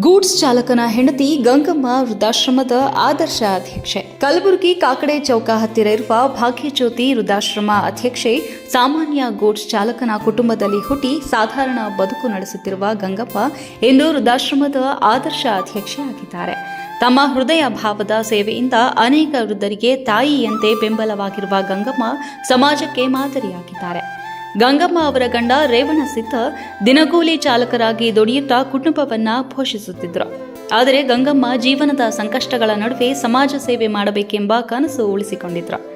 Goods ಚಾಲಕನ ಹೆಂಡತಿ ಗಂಗಮ್ಮ ವೃದ್ಧಾಶ್ರಮದ ಆದರ್ಶ ಅಧ್ಯಕ್ಷೆ. ಕಲಬುರಗಿ ಕಾಕಡೆ ಚೌಕ ಹತ್ತಿರ ಇರುವ ಭಾಗ್ಯಜ್ಯೋತಿ ವೃದ್ಧಾಶ್ರಮ ಅಧ್ಯಕ್ಷೆ ಸಾಮಾನ್ಯ ಗೂಡ್ಸ್ ಚಾಲಕನ ಕುಟುಂಬದಲ್ಲಿ ಹುಟ್ಟಿ ಸಾಧಾರಣ ಬದುಕು ನಡೆಸುತ್ತಿರುವ ಗಂಗಪ್ಪ ಇಂದು ವೃದ್ಧಾಶ್ರಮದ ಆದರ್ಶ ಅಧ್ಯಕ್ಷೆ ಆಗಿದ್ದಾರೆ. ತಮ್ಮ ಹೃದಯ ಭಾವದ ಸೇವೆಯಿಂದ ಅನೇಕ ವೃದ್ಧರಿಗೆ ತಾಯಿಯಂತೆ ಬೆಂಬಲವಾಗಿರುವ ಗಂಗಮ್ಮ ಸಮಾಜಕ್ಕೆ ಮಾದರಿಯಾಗಿದ್ದಾರೆ. ಗಂಗಮ್ಮ ಅವರ ಗಂಡ ರೇವಣಸಿದ್ದ ದಿನಗೂಲಿ ಚಾಲಕರಾಗಿ ದುಡಿಯುತ್ತಾ ಕುಟುಂಬವನ್ನ ಪೋಷಿಸುತ್ತಿದ್ದರು ಆದರೆ ಗಂಗಮ್ಮ ಜೀವನದ ಸಂಕಷ್ಟಗಳ ನಡುವೆ ಸಮಾಜ ಸೇವೆ ಮಾಡಬೇಕೆಂಬ ಕನಸು ಉಳಿಸಿಕೊಂಡಿದ್ರು.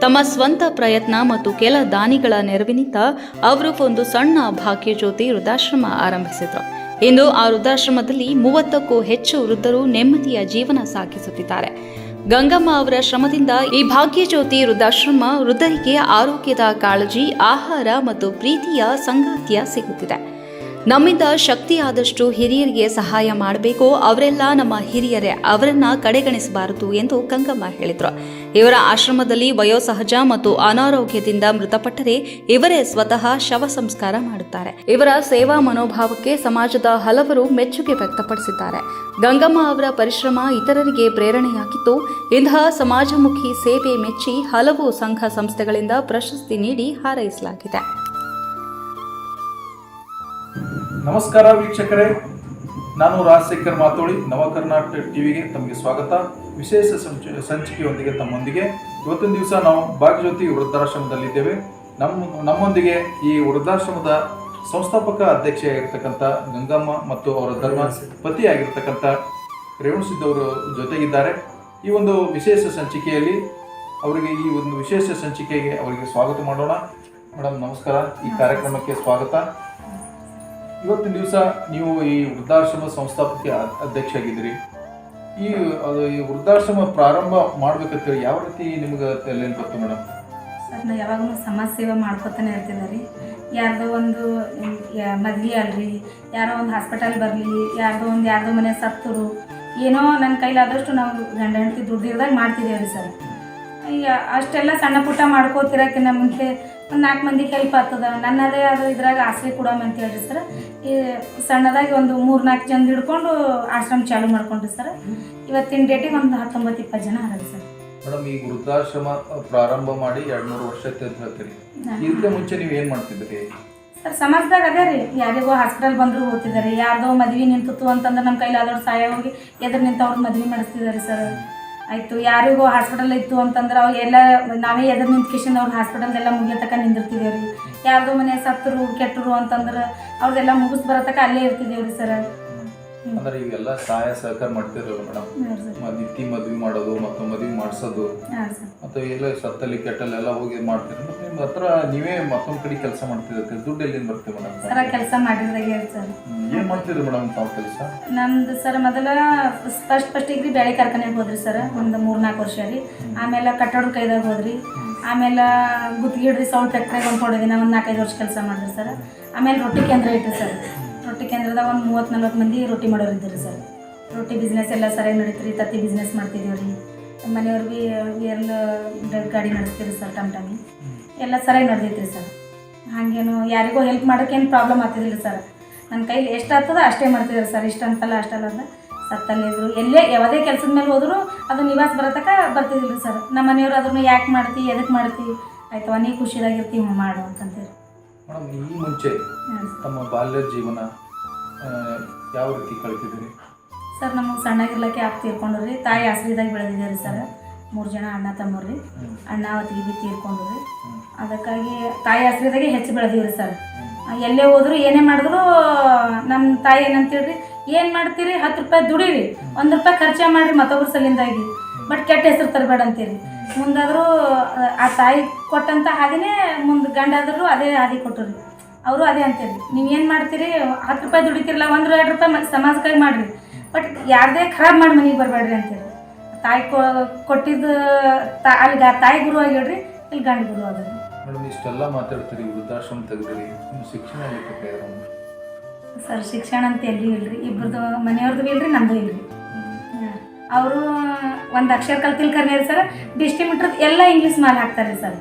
ತಮ್ಮ ಸ್ವಂತ ಪ್ರಯತ್ನ ಮತ್ತು ಕೆಲ ದಾನಿಗಳ ನೆರವಿನಿಂದ ಅವರು ಒಂದು ಸಣ್ಣ ಭಾಗ್ಯಜ್ಯೋತಿ ವೃದ್ಧಾಶ್ರಮ ಆರಂಭಿಸಿದ್ರು. ಇಂದು ಆ ವೃದ್ಧಾಶ್ರಮದಲ್ಲಿ ಮೂವತ್ತಕ್ಕೂ ಹೆಚ್ಚು ವೃದ್ಧರು ನೆಮ್ಮದಿಯ ಜೀವನ ಸಾಗಿಸುತ್ತಿದ್ದಾರೆ. ಗಂಗಮ್ಮ ಅವರ ಶ್ರಮದಿಂದ ಈ ಭಾಗ್ಯಜ್ಯೋತಿ ವೃದ್ಧಾಶ್ರಮ ವೃದ್ಧರಿಗೆ ಆರೋಗ್ಯದ ಕಾಳಜಿ ಆಹಾರ ಮತ್ತು ಪ್ರೀತಿಯ ಸಂಗಾತಿಯ ಸಿಗುತ್ತಿದೆ. ನಮ್ಮಿಂದ ಶಕ್ತಿ ಆದಷ್ಟು ಹಿರಿಯರಿಗೆ ಸಹಾಯ ಮಾಡಬೇಕು. ಅವರೆಲ್ಲ ನಮ್ಮ ಹಿರಿಯರೇ. ಅವರನ್ನ ಕಡೆಗಣಿಸಬಾರದು ಎಂದು ಗಂಗಮ್ಮ ಹೇಳಿದರು. ಇವರ ಆಶ್ರಮದಲ್ಲಿ ವಯೋಸಹಜ ಮತ್ತು ಅನಾರೋಗ್ಯದಿಂದ ಮೃತಪಟ್ಟರೆ ಇವರೇ ಸ್ವತಃ ಶವ ಸಂಸ್ಕಾರ ಮಾಡುತ್ತಾರೆ. ಇವರ ಸೇವಾ ಮನೋಭಾವಕ್ಕೆ ಸಮಾಜದ ಹಲವರು ಮೆಚ್ಚುಗೆ ವ್ಯಕ್ತಪಡಿಸಿದ್ದಾರೆ. ಗಂಗಮ್ಮ ಅವರ ಪರಿಶ್ರಮ ಇತರರಿಗೆ ಪ್ರೇರಣೆಯಾಗಿದ್ದು, ಇಂತಹ ಸಮಾಜಮುಖಿ ಸೇವೆ ಮೆಚ್ಚಿ ಹಲವು ಸಂಘ ಸಂಸ್ಥೆಗಳಿಂದ ಪ್ರಶಸ್ತಿ ನೀಡಿ ಹಾರೈಸಲಾಗಿದೆ. ನಮಸ್ಕಾರ ವೀಕ್ಷಕರೇ. ನಾನು ರಾಜಶೇಖರ್ ಮಾತೋಳಿ ನವ ಕರ್ನಾಟಕ ಟಿವಿಗೆ ತಮಗೆ ಸ್ವಾಗತ. ವಿಶೇಷ ಸಂಚ, ಸಂಚಿಕೆಯೊಂದಿಗೆ ತಮ್ಮೊಂದಿಗೆ ಇವತ್ತಿನ ದಿವಸ ನಾವು ಭಾಗ್ಯಜ್ಯೋತಿ ವೃದ್ಧಾಶ್ರಮದಲ್ಲಿದ್ದೇವೆ. ನಮ್ಮ ನಮ್ಮೊಂದಿಗೆ ಈ ವೃದ್ಧಾಶ್ರಮದ ಸಂಸ್ಥಾಪಕ ಅಧ್ಯಕ್ಷೆಯಾಗಿರ್ತಕ್ಕಂಥ ಗಂಗಮ್ಮ ಮತ್ತು ಅವರ ಧರ್ಮ ಪತಿಯಾಗಿರ್ತಕ್ಕಂಥ ಅವರು ಜೊತೆಗಿದ್ದಾರೆ. ಈ ಒಂದು ವಿಶೇಷ ಸಂಚಿಕೆಯಲ್ಲಿ ಅವರಿಗೆ ಈ ಒಂದು ವಿಶೇಷ ಸಂಚಿಕೆಗೆ ಅವರಿಗೆ ಸ್ವಾಗತ ಮಾಡೋಣ. ಮೇಡಮ್ ನಮಸ್ಕಾರ. ಈ ಕಾರ್ಯಕ್ರಮಕ್ಕೆ ಸ್ವಾಗತ. ಇವತ್ತಿನ ದಿವಸ ನೀವು ಈ ವೃದ್ಧಾಶ್ರಮ ಸಂಸ್ಥಾಪಕ ಅಧ್ಯಕ್ಷ ಆಗಿದ್ದೀರಿ ಈ, ಅದು ಈ ವೃದ್ಧಾಶ್ರಮ ಪ್ರಾರಂಭ ಮಾಡ್ಬೇಕಂತೇಳಿ ಯಾವ ರೀತಿ ನಿಮ್ಗೆ ತಲೆಯಲ್ಲಿ ಬಂತು ಮೇಡಮ್? ಸರ್, ನಾ ಯಾವಾಗಲೂ ಸಮಾಜ ಸೇವೆ ಮಾಡ್ಕೊತಾನೆ ಇರ್ತಿದ್ದೆ ರೀ. ಯಾರ್ದೋ ಒಂದು ಮದ್ವೆ ಅಲ್ರಿ, ಯಾರೋ ಒಂದು ಹಾಸ್ಪಿಟಲ್ ಬರಲಿ, ಯಾರ್ದೋ ಒಂದು, ಯಾರ್ದೋ ಮನೆ ಸತ್ತರು, ಏನೋ ನನ್ನ ಕೈಲಾದಷ್ಟು ನಾವು ಗಂಡ ಹೆಂಡತಿ ದುಡ್ಡಿರ್ದಾಗ ಮಾಡ್ತಿದ್ದೇವೆ ರೀ ಸರ್. ಈಗ ಅಷ್ಟೆಲ್ಲ ಸಣ್ಣ ಪುಟ್ಟ ಮಾಡ್ಕೋತಿರಕ್ಕಿಂತ ಮುಂಚೆ ಒಂದು ನಾಲ್ಕು ಮಂದಿಗೆ ಹೆಲ್ಪ್ ಆಗ್ತದ. ನನ್ನದೇ ಆದ ಇದ್ರಾಗ ಆಸರೆ ಕೊಡೋಮ ಅಂತ ಹೇಳ್ರಿ ಸರ್ ಈ ಸಣ್ಣದಾಗಿ ಒಂದು ಮೂರು ನಾಲ್ಕು ಜನ ಹಿಡ್ಕೊಂಡು ಆಶ್ರಮ ಚಾಲು ಮಾಡ್ಕೊಂಡ್ರಿ ಸರ್ ಇವತ್ತಿನ ಡೇಟಿಗೆ ಒಂದು ಹತ್ತೊಂಬತ್ತು ಇಪ್ಪತ್ತು ಜನ ಅದಾರೆ ಸರ್ ಮೇಡಮ್ ಈ ವೃದ್ಧಾಶ್ರಮ ಪ್ರಾರಂಭ ಮಾಡಿ ಎರಡು ಮೂರು ವರ್ಷ ಹೇಳ್ತೀರಿ. ಇದಕ್ಕೆ ಮುಂಚೆ ನೀವು ಏನು ಮಾಡ್ತಿದ್ರಿ? ಸರ್ ಸಮಾಜದಾಗ ಅದೇ ರೀ. ಯಾರಿಗೋ ಹಾಸ್ಪಿಟಲ್ ಬಂದ್ರು ಹೋಗ್ತಿದ್ದಾರೆ. ಯಾರ್ದೋ ಮದ್ವೆ ನಿಂತಿತ್ತು ಅಂತಂದ್ರೆ ನಮ್ಮ ಕೈಲಾದವ್ರು ಸಹಾಯ ಹೋಗಿ ಎದುರು ನಿಂತವ್ರು ಮದ್ವೆ ಮಾಡಿಸ್ತಿದ್ದಾರೆ ಸರ್ ಆಯಿತು, ಯಾರಿಗೂ ಹಾಸ್ಪಿಟಲ್ ಇತ್ತು ಅಂತಂದ್ರೆ ಅವೆಲ್ಲ ಎಲ್ಲ, ನಾವೇ ಎದುರು ನಿಂತ್ಕೇಶನ್ ಕಿಶನ್ ಅವ್ರ ಹಾಸ್ಪಿಟಲ್ ಎಲ್ಲ ಮುಗಿಯತಕ್ಕ ನಿಂದಿರ್ತಿದ್ದೇವೆ ರೀ ಯಾರ್ದೋ ಮನೆ ಸತ್ತರು, ಕೆಟ್ಟರು ಅಂತಂದ್ರೆ ಅವ್ರದ್ದೆಲ್ಲ ಮುಗಿಸ್ ಬರತಕ್ಕ ಅಲ್ಲೇ ಇರ್ತಿದ್ದೇವೆ ರೀ ಸರ್. ಅಂದ್ರೆ ಇವೆಲ್ಲ ಸಹಾಯ ಸಹಕಾರ ಮಾಡ್ತಿರಲ್ಲ ಮೇಡಮ್ ನಿತ್ತಿ ಮದ್ವಿ ಮಾಡೋದು ಮತ್ತು ಮದ್ವಿ ಮಾಡಿಸೋದು. ಸರ್. ಮತ್ತು ಎಲ್ಲ ಸತ್ತಲ್ಲಿ ಕೆಟ್ಟಲ್ಲಿ ಎಲ್ಲ ಹೋಗಿ ಮಾಡ್ತೀರಿ ಮತ್ತೆ ನಿಮ್ಮ ಹತ್ರ ನೀವೇ ಮತ್ತೊಂದು ಕಡೆ ಕೆಲಸ ಮಾಡ್ತಿರತ್ತೆ ದುಡ್ಡು ಎಲ್ಲಿಂದ ಬರ್ತೀವಿ ಸರ ಮೇಡಮ್ ಕೆಲಸ ಮಾಡಿದ್ರಾಗೆ ಸರ್. ಏನು ಮಾಡ್ತಿದ್ರಿ ಮೇಡಮ್ ತಾವು ಕೆಲಸ? ನಮ್ದು ಸರ್ ಮೊದಲ ಫಸ್ಟ್ ಫಸ್ಟ್ ಡಿಗ್ರಿ ಬೆಳೆ ಕಾರ್ಖಾನೆಗೆ ಹೋದ್ರಿ ಸರ್ ಒಂದು ಮೂರು ನಾಲ್ಕು ವರ್ಷ ರೀ ಆಮೇಲೆ ಕಟ್ಟಡ ಕೈದಾಗ ಹೋದ್ರಿ. ಆಮೇಲೆ ಗುತ್ತಿಗೆ ಹಿಡ್ರಿ ಸೌಂಡ್ ಫ್ಯಾಕ್ಟ್ರಿಗೆ ಒಂದು ಕೊಡೋದಿನ ಒಂದು ನಾಲ್ಕೈದು ವರ್ಷ ಕೆಲಸ ಮಾಡಿದ್ರಿ ಸರ್. ಆಮೇಲೆ ರೊಟ್ಟಿ ಕೇಂದ್ರ ಇಟ್ಟು ಸರ್. ಕೇಂದ್ರದಾಗ ಒಂದು ಮೂವತ್ತು ನಲ್ವತ್ತು ಮಂದಿ ರೊಟ್ಟಿ ಮಾಡೋರು ಇದ್ರಿ ಸರ್. ರೊಟ್ಟಿ ಬಿಸ್ನೆಸ್ ಎಲ್ಲ ಸರಿಯಾಗಿ ನಡೀತ್ರಿ ತತ್ತಿ ಬಿಸ್ನೆಸ್ ಮಾಡ್ತಿದ್ದೀವಿ ರೀ. ಮನೆಯವ್ರು ಭೀ ಎಲ್ಲ ಗಾಡಿ ನಡೆಸ್ತೀರಿ ಸರ್ ಟಮ್ ಟಮಿ ಎಲ್ಲ ಸರಿಯಾಗಿ ನಡೆದೈತ್ರಿ ಸರ್. ಹಾಗೇನು ಯಾರಿಗೂ ಹೆಲ್ಪ್ ಮಾಡೋಕ್ಕೇನು ಪ್ರಾಬ್ಲಮ್ ಆಗ್ತಿದ್ದಿಲ್ಲ ಸರ್. ನನ್ನ ಕೈಲಿ ಎಷ್ಟು ಆಗ್ತದ ಅಷ್ಟೇ ಮಾಡ್ತಿದ್ದಾರೆ ಸರ್. ಇಷ್ಟು ಅಂತಲ್ಲ ಅಷ್ಟಲ್ಲ ಅಂದ ಸತ್ತಲ್ಲಿದ್ರು ಎಲ್ಲೇ ಯಾವುದೇ ಕೆಲಸದ ಮೇಲೆ ಹೋದ್ರು ಅದು ನಿವಾಸ ಬರತಕ್ಕ ಬರ್ತಿದ್ದಿಲ್ಲ ಸರ್. ನಮ್ಮ ಮನೆಯವರು ಅದನ್ನು ಯಾಕೆ ಮಾಡ್ತಿ ಎದಕ್ಕೆ ಮಾಡ್ತಿ? ಆಯ್ತವ ನೀ ಖುಷಿಯಾಗಿರ್ತಿ ಹ್ಞೂ ಮಾಡು ಅಂತಂತೀರಿ. ಮೇಡಮ್ ಈ ಮುಂಚೆ ತಮ್ಮ ಬಾಲ್ಯ ಜೀವನ ಯಾವ ರೀತಿ ಕಳಿತಿದ್ದೀರಿ? ಸರ್ ನಮಗೆ ಸಣ್ಣಗಿರ್ಲಕ್ಕೆ ಆಪ್ ತೀರ್ಕೊಂಡ್ರಿ. ತಾಯಿ ಆಶ್ರಯದಾಗ ಬೆಳೆದಿದ್ದಾರೆ ಸರ್. ಮೂರು ಜನ ಅಣ್ಣ ತಮ್ಮರು ರೀ ಅಣ್ಣ ಅವತ್ತಿಗೆ ಬಿ ತೀರ್ಕೊಂಡ್ರು. ರೀ ಅದಕ್ಕಾಗಿ ತಾಯಿ ಆಶ್ರಯದಾಗೆ ಹೆಚ್ಚು ಬೆಳೆದೀವಿ ಸರ್. ಎಲ್ಲೇ ಹೋದ್ರು ಏನೇ ಮಾಡಿದ್ರು ನಮ್ಮ ತಾಯಿ ಏನಂತೀಳ್ರಿ ಏನು ಮಾಡ್ತೀರಿ? ಹತ್ತು ರೂಪಾಯಿ ದುಡೀರಿ. ಒಂದು ರೂಪಾಯಿ ಖರ್ಚೆ ಮಾಡಿರಿ ಮತ್ತೊಬ್ರ ಸಲಿಂದಾಗಿ ಬಟ್ ಕೆಟ್ಟ ಹೆಸರು ತರಬೇಡ ಅಂತೀರಿ. ಮುಂದಾದರೂ ಆ ತಾಯಿ ಕೊಟ್ಟಂಥ ಹಾದಿನೇ ಮುಂದೆ ಗಂಡಾದರೂ ಅದೇ ಹಾದಿ ಕೊಟ್ಟರು ಅವರು ಅದೇ ಅಂತೀರಿ. ನೀವು ಏನು ಮಾಡ್ತೀರಿ? ಹತ್ತು ರೂಪಾಯಿ ದುಡಿತಿರಲ್ಲ ಒಂದು ಎರಡು ರೂಪಾಯಿ ಸಮಾಜಕ್ಕಾಗಿ ಮಾಡಿರಿ. ಬಟ್ ಯಾರದೇ ಖರಾಬ್ ಮಾಡಿ ಮನೆಗೆ ಬರಬೇಡ್ರಿ ಅಂತೀರಿ. ತಾಯಿ ಕೊಟ್ಟಿದ್ದು ತಾ ಅಲ್ಲಿ ತಾಯಿ ಗುರು ಆಗಿಡ್ರಿ ಇಲ್ಲಿ ಗಂಡ ಗುರು ಆದ್ರಿ ಮೇಡಮ್ ಇಷ್ಟೆಲ್ಲ ಮಾತಾಡ್ತೀರಿ ವೃದ್ಧಾಶ್ರಮ ತೆಗೆದ್ರಿ ಶಿಕ್ಷಣ ಸರ್ ಶಿಕ್ಷಣ ಅಂತ ಎಲ್ಲಿ ಇಲ್ರಿ. ಇಬ್ಬರದು ಮನೆಯವ್ರದ್ದು ಇಲ್ರಿ ನಮ್ಮದು ಇಲ್ರಿ. ಅವರು ಒಂದು ಅಕ್ಷರ ಕಲ್ತಿಲ್ಕರ್ನೇ ಸರ್ ಡಿಸ್ಟ್ರಿಬ್ಯೂಟರ್ ಎಲ್ಲ ಇಂಗ್ಲೀಷ್ ಮಾಲ್ ಹಾಕ್ತಾರೆ ಸರ್.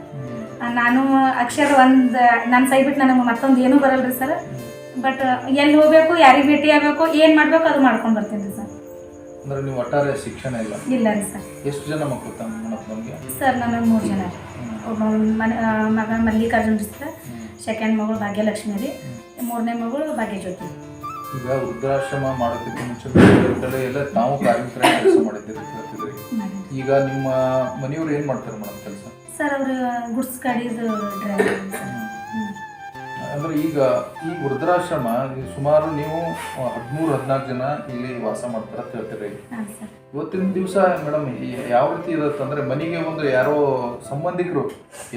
ನಾನು ಅಕ್ಷರ ಒಂದು ನನ್ನ ಸೈ ಬಿಟ್ಟು ನನಗೆ ಮತ್ತೊಂದು ಏನೂ ಬರಲ್ರಿ ಸರ್. ಬಟ್ ಎಲ್ಲಿ ಹೋಗ್ಬೇಕು ಯಾರಿಗೆ ಭೇಟಿ ಆಗಬೇಕು ಏನು ಮಾಡಬೇಕು ಅದು ಮಾಡ್ಕೊಂಡು ಬರ್ತೀನಿ ರೀ ಸರ್. ಅಂದ್ರೆ ನೀವು ಒಟ್ಟಾರೆ ಶಿಕ್ಷಣ ಇಲ್ಲ? ಇಲ್ಲ ರೀ ಸರ್. ಎಷ್ಟು ಜನ ಮಕ್ಕಳು ತಮ್ಮ ಮಕ್ಕಳಿಗೆ ಸರ್ ನನಗೆ ಮೂರು ಜನ ರೀ. ಒಬ್ಬ ಮನೆ ಮಗ ಮಲ್ಲಿಕಾರ್ಜುನ್ ರೀ ಸರ್. ಸೆಕೆಂಡ್ ಮಗಳು ಭಾಗ್ಯಲಕ್ಷ್ಮಿ ರೀ. ಮೂರನೇ ಮಗಳು ಭಾಗ್ಯಜ್ಯೋತಿ. ಈಗ ವೃದ್ಧಾಶ್ರಮ ಮಾಡೋದಕ್ಕೆ ಮುಂಚೆ ಕಡೆ ಎಲ್ಲ ತಾವು ಕಾರ್ಮಿಕರಾಗಿ ಕೆಲಸ ಮಾಡಿದ್ದೀರಿ ಈಗ ನಿಮ್ಮ ಮನೆಯವರು ಏನು ಮಾಡ್ತಾರೆ ಮೇಡಮ್ ಸರ್ ಅವರು ಗುಡ್ಸ್ ಗಾಡಿದು ಡ್ರೈವರ್ ಸರ್. ಅಂದ್ರೆ ಈಗ ಈ ವೃದ್ಧಾಶ್ರಮ ಸುಮಾರು ನೀವು ಹದಿಮೂರು ಹದಿನಾಲ್ಕು ಜನ ಇಲ್ಲಿ ವಾಸ ಮಾಡ್ತಾರ ಅಂತ ಹೇಳ್ತೀರಿ. ಹಾಂ ಸರ್. ಇವತ್ತಿನ ದಿವಸ ಮೇಡಮ್ ಯಾವ ರೀತಿ ಇರುತ್ತೆ ಅಂದ್ರೆ ಮನೆಗೆ ಒಂದು ಯಾರೋ ಸಂಬಂಧಿಕರು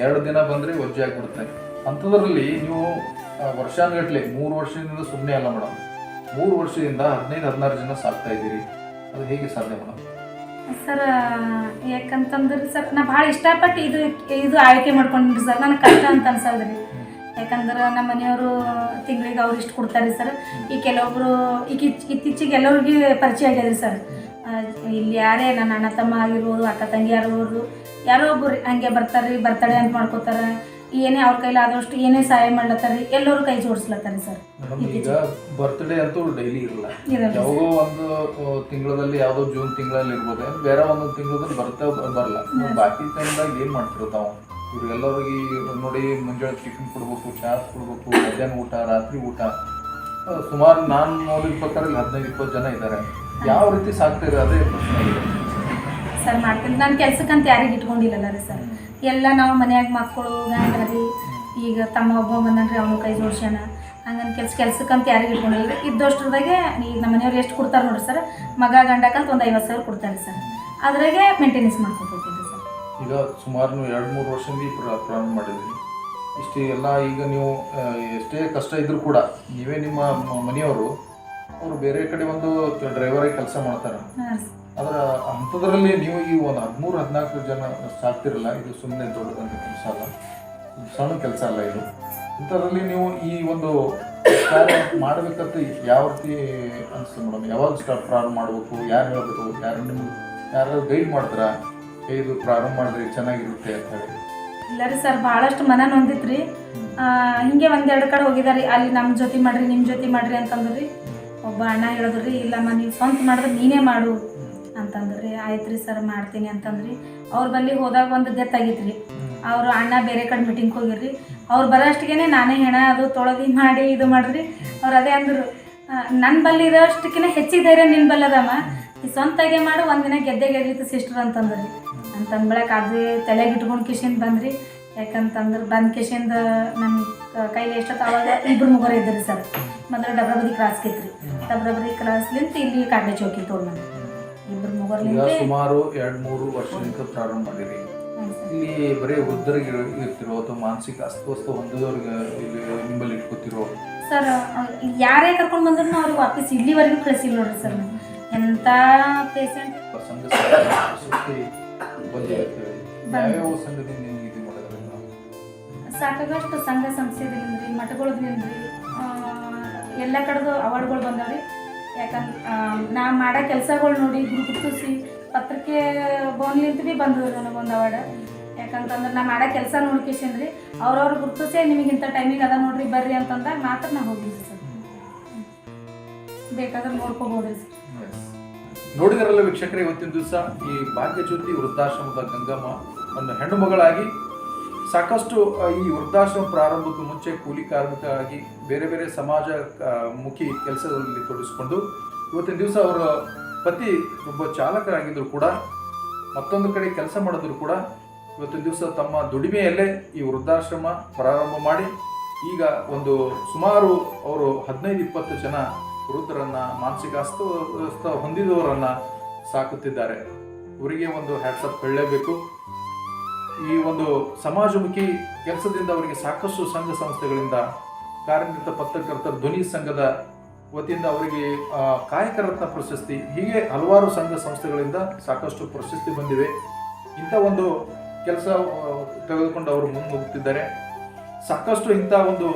ಎರಡು ದಿನ ಬಂದ್ರೆ ವಜ್ಜೆ ಆಗ್ಬಿಡುತ್ತೆ. ಅಂಥದ್ರಲ್ಲಿ ನೀವು ವರ್ಷಾನುಗಟ್ಲೆ ಮೂರು ವರ್ಷದಿಂದ ಸುಮ್ಮನೆ ಅಲ್ಲ ಮೇಡಮ್. ಮೂರು ವರ್ಷದಿಂದ ಹದಿನೈದು ಹದಿನಾರು ಜನ ಸಾಕ್ತಾ ಇದ್ದೀರಿ. ಅದು ಹೇಗೆ ಸಾಧ್ಯ ಮೇಡಮ್? ಸರ್, ಯಾಕಂತಂದ್ರೆ ಸರ್, ನಾ ಭಾಳ ಇಷ್ಟಪಟ್ಟು ಇದು ಇದು ಆಯ್ಕೆ ಮಾಡ್ಕೊಂಡ್ರಿ ಸರ್. ನನಗೆ ಕಷ್ಟ ಅಂತ ಅನ್ಸಲ್ರಿ. ಯಾಕಂದ್ರೆ ನಮ್ಮ ಮನೆಯವರು ತಿಂಗಳಿಗೆ ಅವ್ರು ಇಷ್ಟು ಕೊಡ್ತಾರೆ ಸರ್. ಈ ಕೆಲವೊಬ್ರು ಈಗ ಇತ್ತೀಚಿಗೆ ಎಲ್ಲರಿಗೂ ಪರಿಚಯ ಆಗ್ಯದ್ರಿ ಸರ್. ಇಲ್ಲಿ ಯಾರೇ ನನ್ನ ಅಣ್ಣ ತಮ್ಮ ಆಗಿರ್ಬೋದು, ಅಕ್ಕ ತಂಗಿ ಆಗಿರ್ಬೋದು ಯಾರೋ ಒಬ್ಬರು ಹಂಗೆ ಬರ್ತಾರೆ ಬರ್ತಡೆ ಅಂತ ಮಾಡ್ಕೋತಾರೆ. ಏನೇ ಅವ್ರ ಕೈಲಿ ಆದಷ್ಟು ಏನೇ ಸಹಾಯ ಮಾಡ್ಲತ್ತಾರ ಎಲ್ಲರೂ ಕೈ ಜೋಡಿಸ್ಲತ್ತಾರ ಸರ್. ಈಗ ಬರ್ತ್ಡೇ ಅಂತೂ ಡೈಲಿ ಇರಲ್ಲ. ಯಾವಾಗೋ ಒಂದು ತಿಂಗಳಲ್ಲಿ ಯಾವುದೋ ಜೂನ್ ತಿಂಗಳಲ್ಲಿ ಇರ್ಬೋದು. ಬೇರೆ ಒಂದೊಂದು ತಿಂಗಳಲ್ಲಿ ಬರ್ತಾ ಬರಲ್ಲ. ಬಾಕಿ ಟೈಮ್ದಾಗ ಏನು ಮಾಡ್ತಿರೋ ತಾವು? ಇವ್ರಿಗೆಲ್ಲರಿಗೆ ನೋಡಿ ಮುಂಜಾನೆ ಟಿಫಿನ್ ಕೊಡ್ಬೇಕು ಚಹಾ ಕೊಡ್ಬೇಕು ಮಧ್ಯಾಹ್ನ ಊಟ ರಾತ್ರಿ ಊಟ. ಸುಮಾರು ನಾನು ನೋಡಿದ ಪ್ರಕಾರ ಇಲ್ಲಿ ಹದಿನೈದು ಇಪ್ಪತ್ತು ಜನ ಇದ್ದಾರೆ. ಯಾವ ರೀತಿ ಸಾಕ್ತಾರೆ? ಅದೇ ಪ್ರಶ್ನೆ. ಸರ್ ಮಾಡ್ತೀನಿ. ನಾನು ಕೆಲ್ಸಕ್ಕಂತ ಯಾರಿಗೆ ಇಟ್ಕೊಂಡಿಲ್ಲಲ್ಲ ರೀ ಸರ್. ಎಲ್ಲ ನಾವು ಮನ್ಯಾಗ ಮಕ್ಕಳು ಗಂಡ್ರಿ ಈಗ ತಮ್ಮ ಒಬ್ಬ ಬಂದನ್ರಿ ಅವನು ಕೈ ಜೋಡ್ಸ್ಯಾನ. ಹಂಗಂತ ಕೆಲ್ಸ ಕೆಲ್ಸಕ್ಕಂತ ಯಾರಿಗೆ ಇದ್ದಷ್ಟ್ರದಾಗೆ ಇದ್ದಷ್ಟರದಾಗೆ ಈಗ ನಮ್ಮ ಮನೆಯವ್ರು ಎಷ್ಟು ಕೊಡ್ತಾರೆ ನೋಡ್ರಿ ಸರ್? ಮಗ ಗಂಡಕ್ಕಂತ ಒಂದು ಐವತ್ತು ಸಾವಿರ ಕೊಡ್ತಾರೆ ಸರ್. ಅದ್ರಾಗೆ ಮೇಂಟೆನೆನ್ಸ್ ಮಾಡ್ಕೊತೀನಿ ಸರ್. ಈಗ ಸುಮಾರು ನೀವು ಎರಡು ಮೂರು ವರ್ಷದಿಂದ ಪ್ರಾರಂಭ ಮಾಡಿದ್ರಿ ಇಷ್ಟು ಎಲ್ಲ ಈಗ ನೀವು ಎಷ್ಟೇ ಕಷ್ಟ ಇದ್ರೂ ಕೂಡ ನೀವೇ ನಿಮ್ಮ ಮನೆಯವರು ಅವರು ಬೇರೆ ಕಡೆ ಒಂದು ಡ್ರೈವರಾಗಿ ಕೆಲಸ ಮಾಡ್ತಾರೆ. ಹಾಂ ಅದರ ಅಂಥದ್ರಲ್ಲಿ ನೀವು ಈ ಒಂದು ಹದಿಮೂರು, ಹದಿನಾಲ್ಕು ಜನ ಸಾಕ್ತಿರಲ್ಲ, ಇದು ಸುಮ್ಮನೆ ದೊಡ್ಡದಂತ ಕೆಲಸ ಅಲ್ಲ. ಸಣ್ಣ ಕೆಲಸ ಅಲ್ಲ ಇದು. ಇಂಥದ್ರಲ್ಲಿ ನೀವು ಈ ಒಂದು ಮಾಡಬೇಕಂತ ಯಾವ ರೀತಿ ಅನಿಸ್ತದೆ ಮೇಡಮ್? ಯಾವಾಗ ಸ್ಟಾರ್ಟ್ ಪ್ರಾರಂಭ ಮಾಡಬೇಕು? ಯಾರು ಹೇಳಬೇಕು? ಯಾರು ನಿಮ್ಗೆ ಯಾರು ಗೈಡ್ ಮಾಡ್ತಾರಾ? ಇದು ಪ್ರಾರಂಭ ಮಾಡಿದ್ರೆ ಚೆನ್ನಾಗಿರುತ್ತೆ ಅಂತ ಹೇಳಿ. ಇಲ್ಲ ರೀ ಸರ್ ಭಾಳಷ್ಟು ಮನ ನೊಂದಿತ್ರಿ. ಹಿಂಗೆ ಒಂದೆರಡು ಕಡೆ ಹೋಗಿದಾರೆ. ಅಲ್ಲಿ ನಮ್ಮ ಜೊತೆ ಮಾಡ್ರಿ ನಿಮ್ಮ ಜೊತೆ ಮಾಡ್ರಿ ಅಂತಂದ್ರಿ. ಒಬ್ಬ ಅಣ್ಣ ಹೇಳಿದ್ರಿ, ಇಲ್ಲಮ್ಮ, ನೀವು ಸ್ವಂತ ಮಾಡಿದ್ರೆ ನೀನೇ ಮಾಡು. ಅಂತಂದ್ರು ಆಯ್ತು ರೀ ಸರ್ ಮಾಡ್ತೀನಿ ಅಂತಂದ್ರಿ. ಅವ್ರ ಬಲ್ಲಿ ಹೋದಾಗ ಒಂದು ಡೆತ್ ಆಗಿತ್ರಿ. ಅವರು ಅಣ್ಣ ಬೇರೆ ಕಡೆ ಮೀಟಿಂಗ್ ಹೋಗಿರ್ರಿ. ಅವ್ರು ಬರೋಷ್ಟಿಗೆ ನಾನೇ ಹೆಣ, ಅದು ತೊಳಗಿ ಮಾಡಿ ಇದು ಮಾಡಿದ್ರಿ ಅವ್ರು ಅದೇ ಅಂದರು ನನ್ನ ಬಲ್ಲಿ ಇರೋಷ್ಟಕ್ಕಿಂತ ಹೆಚ್ಚಿಗೆ ಧೈರ್ಯ ನಿನ್ನ ಬಲ್ಲದಮ್ಮ ಈ ಸ್ವಂತಾಗೆ ಮಾಡು, ಒಂದಿನ ಗೆದ್ದೆ ಗೆದ್ದಿತ್ತು ಸಿಸ್ಟರ್ ಅಂತಂದ್ರಿ. ಅಂತಂದು ಬಳಕ ಅದು ತಲೆಗೆ ಇಟ್ಕೊಂಡು ಕಿಶಿಂದ ಬಂದ್ರಿ. ಯಾಕಂತಂದ್ರೆ ಬಂದ್ ಕಿಶಿಂದ ನಮ್ಮ ಕೈಲಿ ಎಷ್ಟೊತ್ತು ಅವಾಗ ಇಬ್ಬರು ಮುಗರು ಇದ್ದರು ಸರ್ ಮೊದಲು ಡಬ್ರಬದಿ ಕ್ರಾಸ್ ರೀ ಡಬ್ರಬದಿ ಕ್ರಾಸ್ಲಿಂತ ಇಲ್ಲಿ ಕಾಡ್ಲೆ ಚೌಕಿ ತೋರ್ ಈಗ ಸುಮಾರು ಎರಡು ಮೂರು ವರ್ಷದಿಂದ ಪ್ರಾರಂಭ ಮಾಡಿರಿ. ಇಲ್ಲಿ ಬರೀ ವೃದ್ಧರಿಗೆ ಇರ್ತಿರೋ ಅಥವಾ ಮಾನಸಿಕ ಅಸ್ವಸ್ಥ ಹೊಂದಿದವ್ರಿಗೆ ಇಲ್ಲಿ ನಿಮ್ಮಲ್ಲಿ ಇಟ್ಕೋತಿರೋ? ಸರ್ ಯಾರೇ ಕರ್ಕೊಂಡು ಬಂದ್ರು ಅವ್ರಿಗೆ ವಾಪಸ್ ಇಲ್ಲಿವರೆಗೂ ಕಳಿಸಿಲ್ಲ ನೋಡ್ರಿ ಸರ್. ಎಂತ ಪೇಷಂಟ್ ಯಾವ್ಯಾವ ಸಂಘದಿಂದ ಇದು ಮಾಡೋದ್ರಿಂದ ಸಾಕಾಗಷ್ಟು ಸಂಘ ಸಂಸ್ಥೆದ್ರಿಂದ್ರಿ ಮಠಗಳದ್ರಿಂದ್ರಿ ಎಲ್ಲ ಕಡೆದು ಅವಾರ್ಡ್ಗಳು ಬಂದಾವ್ರಿ. ಯಾಕಂದ್ರೆ ನಾ ಮಾಡೋ ಕೆಲಸಗಳು ನೋಡಿ ಗುರುತಿಸಿ ಪತ್ರಿಕೆ ಬೋನ್ಲಿಂತ ಭೀ ಬಂದದ ನನಗೊಂದು ಅವಾರ್ಡ್. ಯಾಕಂತಂದ್ರೆ ನಾ ಮಾಡೋ ಕೆಲಸ ನೋಡ್ಕೇಶನ್ರಿ ಅವ್ರವ್ರು ಗುರುತಿಸೇ ನಿಮಗೆ ಇಂಥ ಟೈಮಿಗೆ ಅದ ನೋಡ್ರಿ, ಬರ್ರಿ ಅಂತಂದಾಗ ಮಾತ್ರ ನಾ ಹೋಗಿದ್ದೆ ಸರ್. ಬೇಕಾದ್ರೆ ನೋಡ್ಕೋಬೋದ್ರಿ ಸರ್. ನೋಡಿದರಲ್ಲ ವೀಕ್ಷಕರೇ, ಇವತ್ತಿನ ದಿವಸ ಈ ಭಾಗ್ಯಜ್ಯೋತಿ ವೃದ್ಧಾಶ್ರಮದ ಗಂಗಮ್ಮ ಒಂದು ಹೆಣ್ಣು ಮಗಳಾಗಿ ಸಾಕಷ್ಟು ಈ ವೃದ್ಧಾಶ್ರಮ ಪ್ರಾರಂಭಕ್ಕೂ ಮುಂಚೆ ಕೂಲಿ ಕಾರ್ಮಿಕರಾಗಿ ಬೇರೆ ಬೇರೆ ಸಮಾಜ ಮುಖಿ ಕೆಲಸದಲ್ಲಿ ತೊಡಗಿಸಿಕೊಂಡು ಇವತ್ತಿನ ದಿವಸ ಅವರ ಪತಿ ಒಬ್ಬ ಚಾಲಕರಾಗಿದ್ದರೂ ಕೂಡ, ಮತ್ತೊಂದು ಕಡೆ ಕೆಲಸ ಮಾಡಿದ್ರು ಕೂಡ ಇವತ್ತಿನ ದಿವಸ ತಮ್ಮ ದುಡಿಮೆಯಲ್ಲೇ ಈ ವೃದ್ಧಾಶ್ರಮ ಪ್ರಾರಂಭ ಮಾಡಿ, ಈಗ ಒಂದು ಸುಮಾರು ಅವರು ಹದಿನೈದು, ಇಪ್ಪತ್ತು ಜನ ವೃದ್ಧರನ್ನ ಮಾನಸಿಕ ಅಸ್ವಸ್ಥ ಹೊಂದಿದವರನ್ನು ಸಾಕುತ್ತಿದ್ದಾರೆ. ಇವರಿಗೆ ಒಂದು ಹ್ಯಾಟ್ಸಪ್ ಹೇಳಲೇಬೇಕು. ಈ ಒಂದು ಸಮಾಜಮುಖಿ ಕೆಲಸದಿಂದ ಅವರಿಗೆ ಸಾಕಷ್ಟು ಸಂಘ ಸಂಸ್ಥೆಗಳಿಂದ ಕಾರ್ಯನಿರತ ಪತ್ರಕರ್ತರ ಧ್ವನಿ ಸಂಘದ ವತಿಯಿಂದ ಅವರಿಗೆ ಕಾಯಕರತ್ನ ಪ್ರಶಸ್ತಿ, ಹೀಗೆ ಹಲವಾರು ಸಂಘ ಸಂಸ್ಥೆಗಳಿಂದ ಸಾಕಷ್ಟು ಪ್ರಶಸ್ತಿ ಬಂದಿವೆ. ಇಂಥ ಒಂದು ಕೆಲಸ ತೆಗೆದುಕೊಂಡು ಅವರು ಮುನ್ನುಗ್ಗುತ್ತಿದ್ದಾರೆ ಸಾಕಷ್ಟು ಇಂಥ ಒಂದು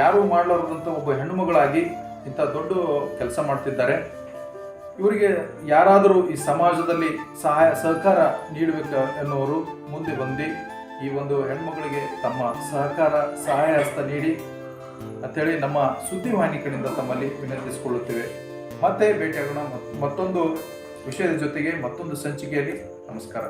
ಯಾರೂ ಮಾಡಲಾರದಂಥ ಒಬ್ಬ ಹೆಣ್ಣುಮಗಳಾಗಿ ಇಂಥ ದೊಡ್ಡ ಕೆಲಸ ಮಾಡ್ತಿದ್ದಾರೆ. ಇವರಿಗೆ ಯಾರಾದರೂ ಈ ಸಮಾಜದಲ್ಲಿ ಸಹಾಯ, ಸಹಕಾರ ನೀಡಬೇಕು ಎನ್ನುವರು ಮುಂದೆ ಬಂದು ಈ ಒಂದು ಹೆಣ್ಮಕ್ಳಿಗೆ ತಮ್ಮ ಸಹಕಾರ, ಸಹಾಯ ಹಸ್ತ ನೀಡಿ ಅಂತೇಳಿ ನಮ್ಮ ಸುದ್ದಿವಾಹಿನಿ ಕಡೆಯಿಂದ ತಮ್ಮಲ್ಲಿ ವಿನಂತಿಸಿಕೊಳ್ಳುತ್ತೇವೆ. ಮತ್ತೆ ಭೇಟಿಯಾಗೋಣ ಮತ್- ಮತ್ತೊಂದು ವಿಷಯದ ಜೊತೆಗೆ ಮತ್ತೊಂದು ಸಂಚಿಕೆಯಲ್ಲಿ. ನಮಸ್ಕಾರ.